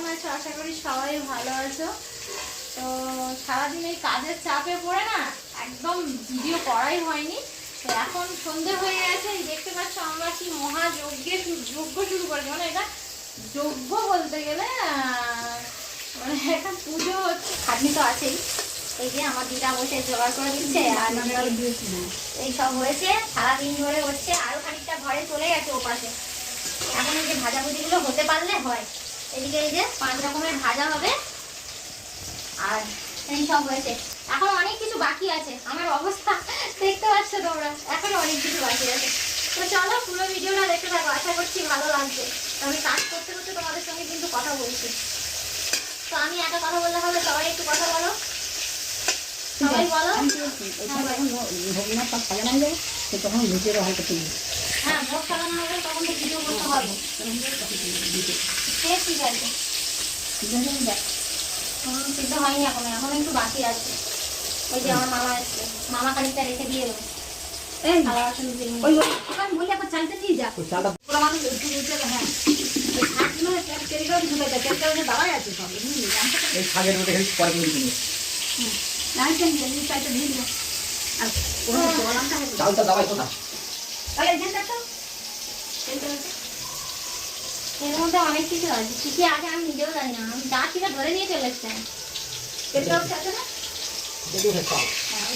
কেমন আছো? আশা করি সবাই ভালো আছো। তো সারাদিন এই কাজের চাপে পড়ে না, একদম ভিডিও করাই হয়নি। তো এখন সন্ধে হয়ে গেছে দেখতে পাচ্ছ আমরা কি মহাযজ্ঞের যজ্ঞ শুরু করেছি। মানে এটা যজ্ঞ বলতে গেলে মানে একটা পুজো হচ্ছে, খাটনি তো আছেই। এই যে আমার দিদা বসে জোগাড় করে দিচ্ছে, আর এই সব হয়েছে, সারাদিন ধরে হচ্ছে, আরও খানিকটা ঘরে চলে গেছে ওপাশে। এখন এই যে ভাজাভুজিগুলো হতে পারলে হয়। এদিকে এই যে পাঁচ রকমের ভাজা হবে। আর এই সব হয়েছে। এখন অনেক কিছু বাকি আছে। আমার অবস্থা দেখতে পাচ্ছ তোমরা। এখন অনেক কিছু বাকি আছে। তো চলো পুরো ভিডিওটা দেখতে থাকো। আশা করছি ভালো লাগছে আমি কাজ করতে করতে তোমাদের সঙ্গে কিন্তু কথা বলছি। তো আমি একা কথা বললে হবে? সবাই একটু কথা বলো। সবাই বলো। তখন ভিতরে হয়তো তুলি হ্যাঁ হবে তখন তো ভিডিও করতে হবে সে ঠিক আছে হুম, সিদ্ধ হয়নি এখন এখন একটু বাকি আছে। ওই যে আমার মামা এসছে। মামা খানিকটা রেখে দিয়ে দেবে। হ্যাঁ। চালটা দাবাই তো না এর মধ্যে অনেক কিছু আছে। কি কি আছে আমি নিজেও জানি না। আমি যা ছিল ধরে নিয়ে চলে এসছি। না? হ্যাঁ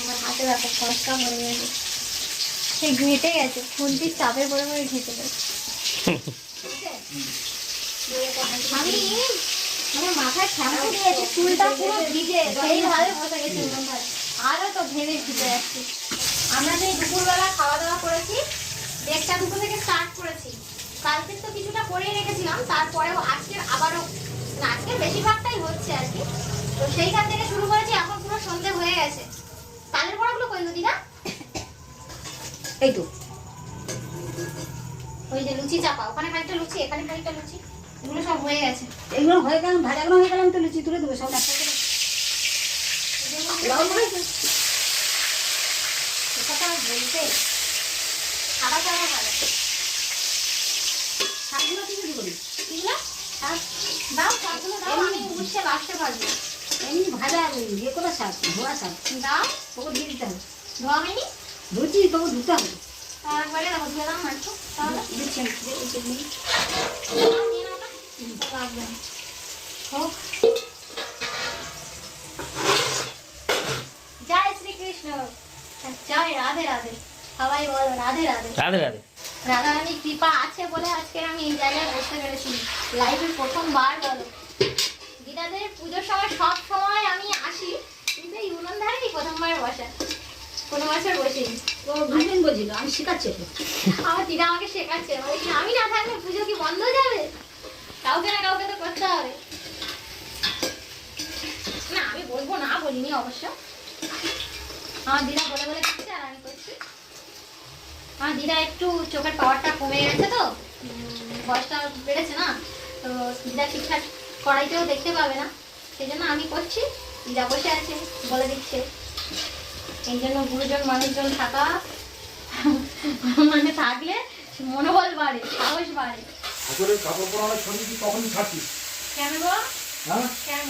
আমার হাতে একটা খসকা পড়ে গেছে। সে ঘেটে গেছে। খুন্তির চাপে পড়ে পড়ে ঘেটে গেছে। আমি মানে মাথায় শ্যাম্পু দিয়েছি চুলটা পুরো ভিজে সেইভাবে বসে গেছে আরও তো ভেবে ভিজে যাচ্ছে। আমরা যে দুপুরবেলা খাওয়া দাওয়া করেছি দেড়টা দুটো থেকে স্টার্ট করেছি। কালকে তো কিছুটা করেই রেখেছিলাম তারপরেও আজকের আবারও না আজকে বেশিরভাগটাই হচ্ছে আর কি। তো সেইখান থেকে শুরু করেছি এখন পুরো সন্ধে হয়ে গেছে। তালের বড়াগুলো কই দিদা? এই তো। ওই যে লুচি চাপা ওখানে খানিকটা লুচি এখানে খানিকটা লুচি এগুলো সব হয়ে গেছে। এগুলো হয়ে গেলাম ভাজাগুলো হয়ে গেলাম তো লুচি তুলে দেবো সব একটা করে লাল হয়েছে কথা বলতে? খাবার খাবার ভালো। শাকগুলো কি করে করি এগুলো? শাক দাও শাকগুলো দাও আমি উঠছে লাস্টে ভাজবো এমনি ভাজা ইয়ে করে শাক ধোয়া শাক দাও। তোকে দিয়ে দিতে হবে। ধোয়া হয়নি ধুচি তোকে ধুতে হবে। তারপরে দেখো ধুয়ে দাও তাহলে? দিচ্ছি যে। লাগবে হোক। জয় রাধে রাধে। সবাই বলো রাধে রাধে। রাধে রাধে। কৃপা আছে বলে আজকে আমি এই জায়গায় বসতে পেরেছি লাইফের প্রথমবার বলো। দিদাদের পুজোর সময় সব সময় আমি আসি কিন্তু এই উনুন ধারেই প্রথমবার বসা। কোনো বছর বসিনি ও দুদিন বলছিল আমি শেখাচ্ছি আমার দিদা আমাকে শেখাচ্ছে বলছি আমি না থাকলে পুজো কি বন্ধ হয়ে যাবে? কাউকে না কাউকে তো করতে হবে। না আমি বলব না বলিনি অবশ্য। আমার দিদা বলে বলে দিচ্ছে আর আমি করছি। আমার দিদা একটু চোখের পাওয়ারটা কমে গেছে তো। বয়সটা বেড়েছে না। তো দিদা ঠিকঠাক কড়াইতেও দেখতে পাবে না। সেই জন্য আমি করছি। দিদা বসে আছে বলে দিচ্ছে। এই জন্য গুরুজন মানুষজন থাকা। মানে থাকলে মনোবল বাড়ে সাহস বাড়ে। ঠাকুরের কাপড় পরানোর ছবি কি কখন ছাড়ছিস? কেন গো? হ্যাঁ? কেন?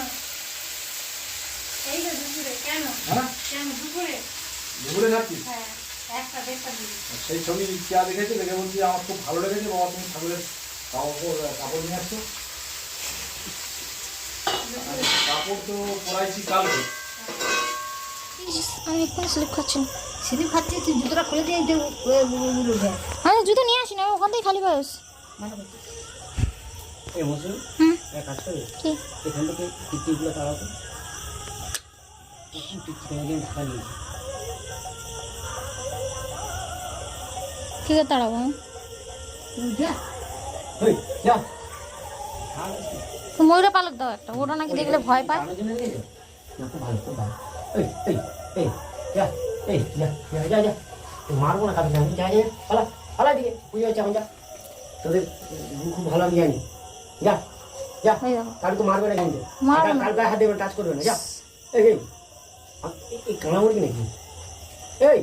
এই তো দুপুরে কেন? হ্যাঁ? কেন দুপুরে? দুপুরে ছাড়ছিস হ্যাঁ একটা দেড়টা সেই ছবি চেয়া দেখেছি দেখে বলছি আমার খুব ভালো লেগেছে বাবা তুমি ঠাকুরের কাপড় কাপড় নিয়ে আসছো। কাপড় তো পরাইছি কালকে। আমি এক্ষুনি স্লিপ খাচ্ছি না। সেদিন খাচ্ছি তুই জুতোটা খুলে দিয়ে আমি জুতো নিয়ে আসি না আমি ওখান থেকে খালি বয়স। মৌসুমি হুম? এক কাজ করে কি? এখান থেকে তাড়াতো টিকটিক ঢাকা নিয়েছি কি করে তাড়াবো আমি? উঠে ওই যা তো ময়ূরে পালক দাও একটা ওটা নাকি দেখলে ভয় পায় মারবো না কাকে জানি যা যা পালা পালা দিকে পুজো হচ্ছে এখন যা তোদের খুব ভালো আমি জানি যা যা তো মারবে না কিন্তু মারবো গায়ে টাচ করবে না যা এই এই কানা মুরগি নাকি? এই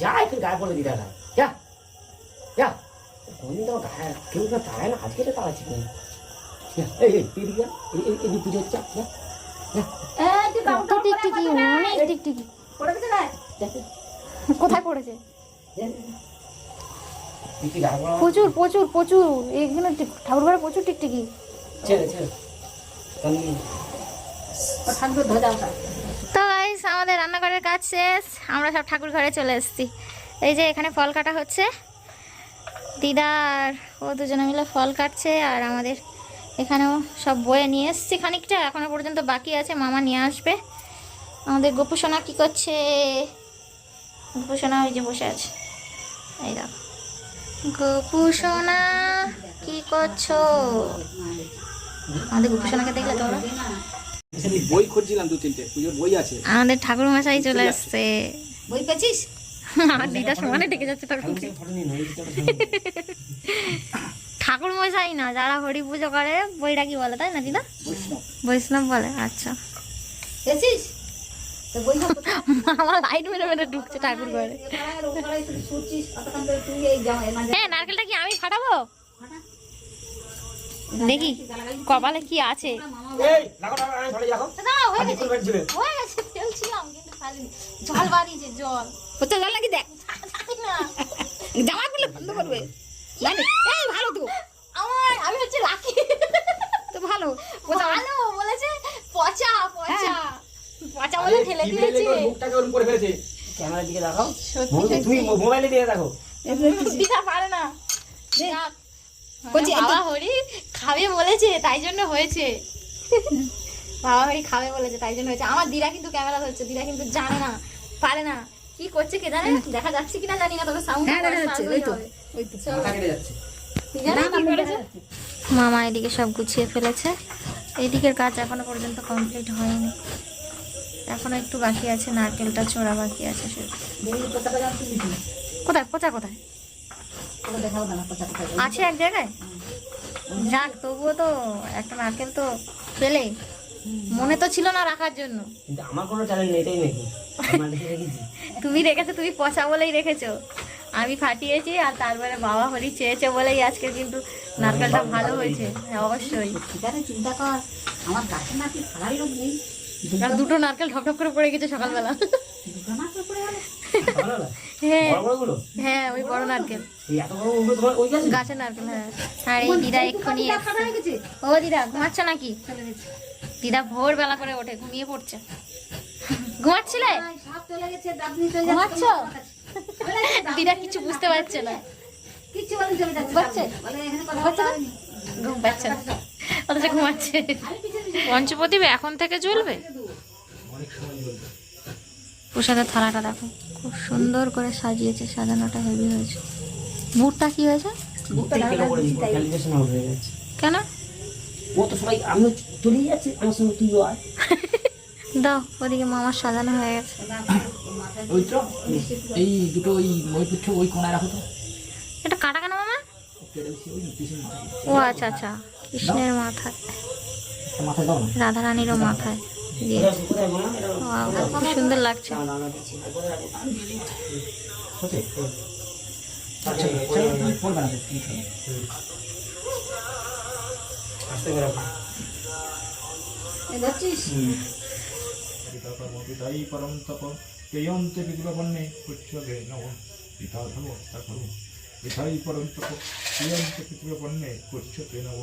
যা একটু গায়ে পড়ে দিতে যা যা। কোনদিন তো গায়ে কেউ তো তাড়ায় না? আজকে তাড়াচ্ছি কেন এই পুজো হচ্ছে যা, না? কোথায় পড়েছে? গায়ে প্রচুর প্রচুর প্রচুর। এখানে ঠাকুর ঘরে প্রচুর টিকটিকি ছেড়ে ছেড়ে। ঠাকুর ধরে আমাদের রান্নাঘরের কাজ শেষ। আমরা সব ঠাকুর ঘরে চলে এসেছি। এই যে এখানে ফল কাটা হচ্ছে। দিদা আর ও দুজনে মিলে ফল কাটছে আর আমাদের এখানেও সব বয়ে নিয়ে এসেছি খানিকটা। এখনও পর্যন্ত বাকি আছে, মামা নিয়ে আসবে। আমাদের গোপুসোনা কি করছে? গোপুসোনা ওই যে বসে আছে। এই দেখো। গোপুসোনা, কি করছ? আমাদের গোপুসোনাকে দেখলে তোমরা? বই খুঁজছিলাম দু তিনটে পুজোর বই আছে। আমাদের ঠাকুর মশাই চলে এসছে বই পেয়েছিস? আমার দিদা সমানে ডেকে যাচ্ছে একটা ঠাকুর মশাই না যারা হরি পুজো করে বইটা কি বলে তাই না দিদা? বৈষ্ণব। বলে আচ্ছা। পেয়েছিস? আমার লাইট মেরে মেরে ঢুকছে ঠাকুর ঘরে। হ্যাঁ নারকেলটা কি আমি ফাটাবো? দেখি কপালে কি আছে? এই লাগো লাগো আমি ধরে যাব দাঁড়াও, হয়ে গেছে। হয়ে গেছে ফেলছিলাম কিন্তু ফেলিনি। জল বাড়িয়েছে জল। কোথায় জল লাগি দেখ। জামা খুলে বন্ধ করবে। জানি এই ভালো তো। আমার আমি হচ্ছে লাকি। তো ভালো। ভালো বলেছে পচা পচা। পচা বলে ঠেলে দিয়েছে। মুখটাকে ওরম করে ফেলেছে? ক্যামেরার দিকে দেখাও। তুমি মোবাইলে দিয়ে দেখো। দিদা পারে না। বলছি, এই হরি খাবে বলেছে তাই জন্য হয়েছে। বাবা হরি খাবে বলেছে তাই জন্য হয়েছে। আমার দিদা কিন্তু ক্যামেরা ধরছে দিদা কিন্তু জানে না পারে না। কি করছে কে জানে দেখা যাচ্ছে কিনা জানি না তবে সাউন্ড হ্যাঁ দেখা যাচ্ছে ওই তো ওই তো। মাথা কেটে যাচ্ছে। মামা এদিকে সব গুছিয়ে ফেলেছে। এদিকের কাজ এখনও পর্যন্ত কমপ্লিট হয়নি। এখনও একটু বাকি আছে নারকেলটা চোরা বাকি আছে। কোথায় পচা কোথায়? কোথায়। আছে এক জায়গায়? যাক তবুও তো একটা নারকেল তো পেলে? মনে তো ছিল না রাখার জন্য। কিন্তু আমার কোনো চ্যানেল নেই এটাই নাকি? তুমি রেখেছো তুমি পচা বলেই রেখেছো। আমি ফাটিয়েছি আর তারপরে বাবা হরি চেয়েছে বলেই আজকে কিন্তু নারকেলটা ভালো হয়েছে। হ্যাঁ অবশ্যই। ঠিক আছে চিন্তা কর। আমার গাছে না কি ফাড়ার লোক নেই। দুটো নারকেল ঢপ ঢপ করে পড়ে গেছে সকালবেলা। দুটো না করে পড়ে গেল। হ্যাঁ। হ্যাঁ ওই বড় নারকেল। এই এত বড় উঠল তোমার ওই গাছে? গাছের নারকেল হ্যাঁ। আর এই দিদা এক্ষুনি। হয়ে ও দিদা ঘুমাচ্ছ নাকি? দিদা ভোরবেলা করে ওঠে ঘুমিয়ে পড়ছে। ঘুমাচ্ছিলে? ঘুমাচ্ছ? দিদা কিছু বুঝতে পারছে না? বলে এখানে কথা ঘুমাচ্ছে না? বলা হয়নি। ঘুম পাচ্ছে না। অথচ ঘুমাচ্ছে। পঞ্চপ্রদীপ এখন থেকে জ্বলবে। প্রসাদের থালাটা দেখো। খুব সুন্দর করে সাজিয়েছে সাজানোটা হেভি হয়েছে। বুটটা কি হয়েছে? কেন করে দিই ক্যালিব্রেশন আউট হয়ে যাচ্ছে কেন? ও তো সবাই আমিও চলে যাচ্ছি আমার সঙ্গে তুইও আয়। দাও ওদিকে মামার সাজানো হয়ে গেছে। ওই তো এই দুটো ওই মই ওই কোনায় রাখো তো এটা কাটা কেন মামা কেটে দিচ্ছি ওই পিছনে মাথায় ও আচ্ছা আচ্ছা। কৃষ্ণের মাথায়। একটা মাথায়। খুব সুন্দর লাগছে। তো, পরম তপ কেয়ন্তে বিদ্রবন্নে পুচ্ছবে নব পিতা ধর্ম পিতা কর্ম কেয়ন্তে পিতৃবন্নে পুচ্ছতে নব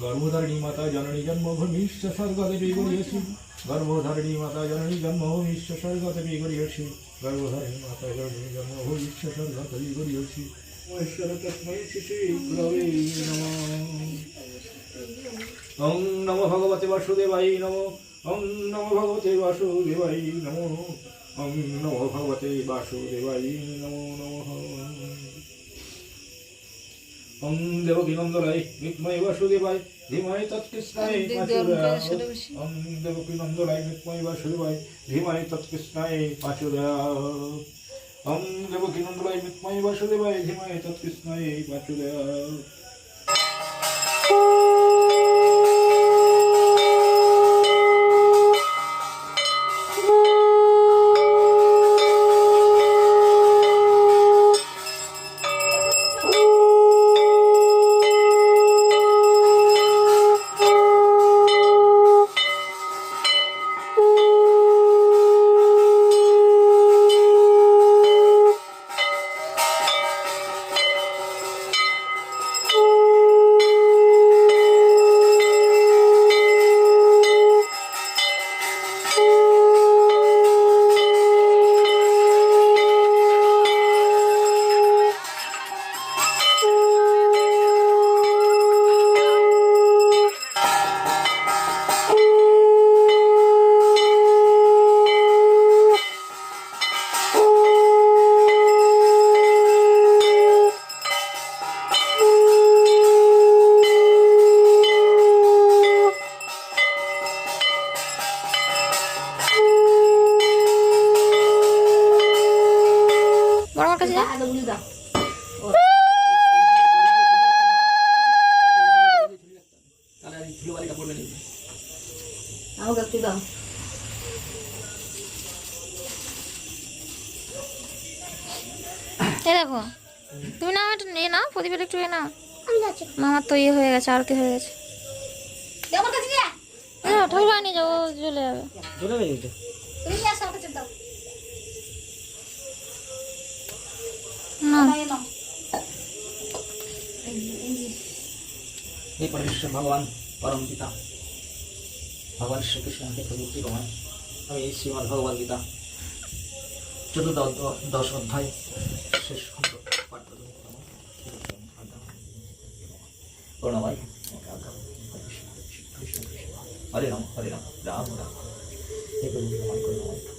গর্ভধারিণী মাতা জননী জন্মভূমিশ্চ স্বর্গদেবী গরিয়সী গর্ভধারিণী মাতা জননী জন্মভূমিশ্চ স্বর্গদেবী গরিয়সী গর্ভধারিণী মাতা জননী জন্মভূমিশ্চ স্বর্গদেবী গরিয়সী মহেশ্বর তস্মৈ শিশি গুরবে নমঃ ওং নমো ভগবতে বাসুদেবাই নমো ওং নমো ভগবতে বাসুদেবাই নমো ওং নমো ভগবতে বাসুদেবাই নমো নমঃ ওং দেবকী নন্দরায় বিক্ময় বাসুদেবায় ধীমায় তৎকৃষ্ণায় পাচুদয়ায় ওং দেবকী নন্দরায় বিক্ময় বাসুদেবায় ধীমায় তৎকৃষ্ণায় পাচুদয়ায় ওং দেবকী নন্দরায় বিক্ময় দাও এই দেখো তুমি না আমার নিয়ে নাও প্রদীপের একটু এ নাও। মামার তো ইয়ে হয়ে গেছে আরতি হয়ে গেছে। আমার কাছে ঠাকুর নিয়ে যাব চলে যাবে। हे परमेश्वर भगवान परम पिता भगवान श्री कृष्ण के प्रभु रमाय আমি এই শ্রীমদ ভগবদ গীতা চতুর্থ অধ্যায়- দশ অধ্যায় শেষ খণ্ড পাঠ করব। প্রণবাই হরে রাম হরে রাম রাম রাম হে প্রভু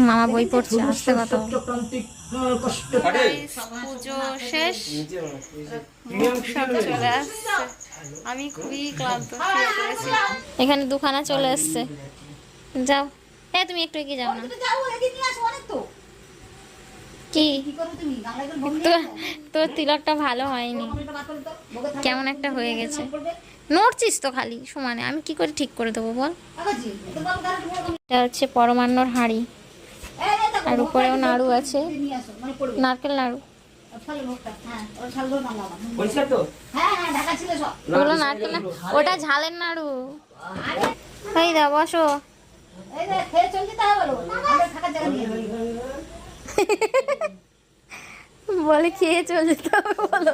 মামা বই পড়ছে আসতে কথা পুজো শেষ। চলে আসছে। আমি খুবই ক্লান্ত এখানে দুখানা চলে এসছে। যাও। হ্যাঁ তুমি একটু এগিয়ে যাও না তুমি যাও এদিকে নিয়ে আসো অনেক তো কি? তোর তিলকটা ভালো হয়নি। কেমন একটা হয়ে গেছে। নড়ছিস তো খালি সমানে। আমি কি করে ঠিক করে দেবো বল? এটা হচ্ছে পরমান্নর হাঁড়ি। আর উপরেও নাড়ু আছে। মানে নারকেল নাড়ু। হ্যাঁ হ্যাঁ হ্যাঁ ঢাকা ছিল সব। ওগুলো নারকেল না ওটা ঝালের নাড়ু। এই দা বসো। বলো খেয়ে চলে যেতে হবে বলো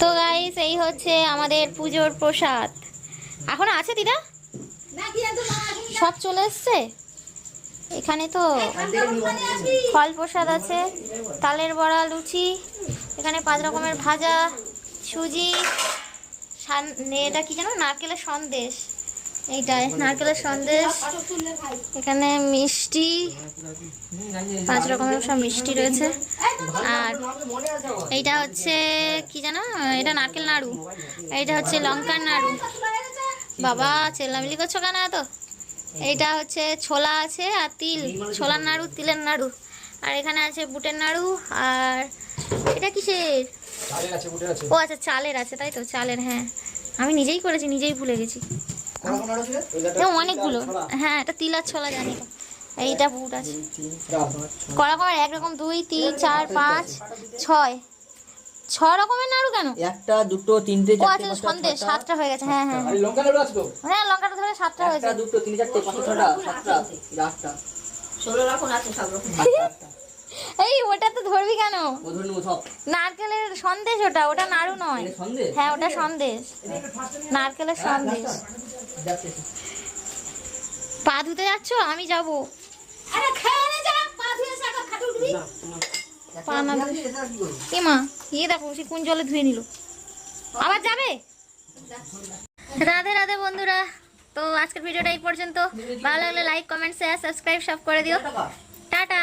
তো গাইস এই হচ্ছে আমাদের পুজোর প্রসাদ। এখন আছে দিদা? সব চলে এসছে? এখানে তো ফল প্রসাদ আছে তালের বড়া লুচি। এখানে পাঁচ রকমের ভাজা, সুজি এটা কি জানো নারকেলের সন্দেশ। এইটাই, নারকেলের সন্দেশ। এখানে মিষ্টি, পাঁচ রকমের সব মিষ্টি রয়েছে। আর এইটা হচ্ছে, কি জানো এটা নারকেল নাড়ু। এইটা হচ্ছে লঙ্কার নাড়ু। বাবা চেল্লামিলি করছ কেন এত? এইটা হচ্ছে ছোলা আছে আর তিল। ছোলার নাড়ু, তিলের নাড়ু। আর এখানে আছে বুটের নাড়ু আর এটা কিসের? ও আচ্ছা চালের আছে তাই তো? চালের হ্যাঁ। আমি নিজেই করেছি নিজেই ভুলে গেছি। অনেকগুলো। হ্যাঁ এটা তিল আর ছোলা জানি। এইটা বুট আছে। ক রকমের একরকম দুই তিন চার পাঁচ ছয়। ছ রকমের নাড়ু কেন? একটা দুটো তিনটে ও আচ্ছা সন্দেশ সাতটা হয়ে গেছে হ্যাঁ হ্যাঁ। লঙ্কা নাড়ু আছে তো হ্যাঁ লঙ্কাটা ধরে সাতটা হয়েছে। দুটো তিন চারটে পাঁচটা এই ওটা তো ধরবি কেন? নারকেলের সন্দেশ ওটা ওটা নাড়ু নয়। হ্যাঁ ওটা সন্দেশ। নারকেলের সন্দেশ। পা ধুতে যাচ্ছ? আমি যাব। মা ইয়ে দেখো সে কোন জলে ধুয়ে নিল। আবার যাবে? রাধে রাধে বন্ধুরা। তো আজকের ভিডিওটা এই পর্যন্ত। ভালো লাগলে লাইক কমেন্ট শেয়ার সাবস্ক্রাইব সব করে দিও। টাটা।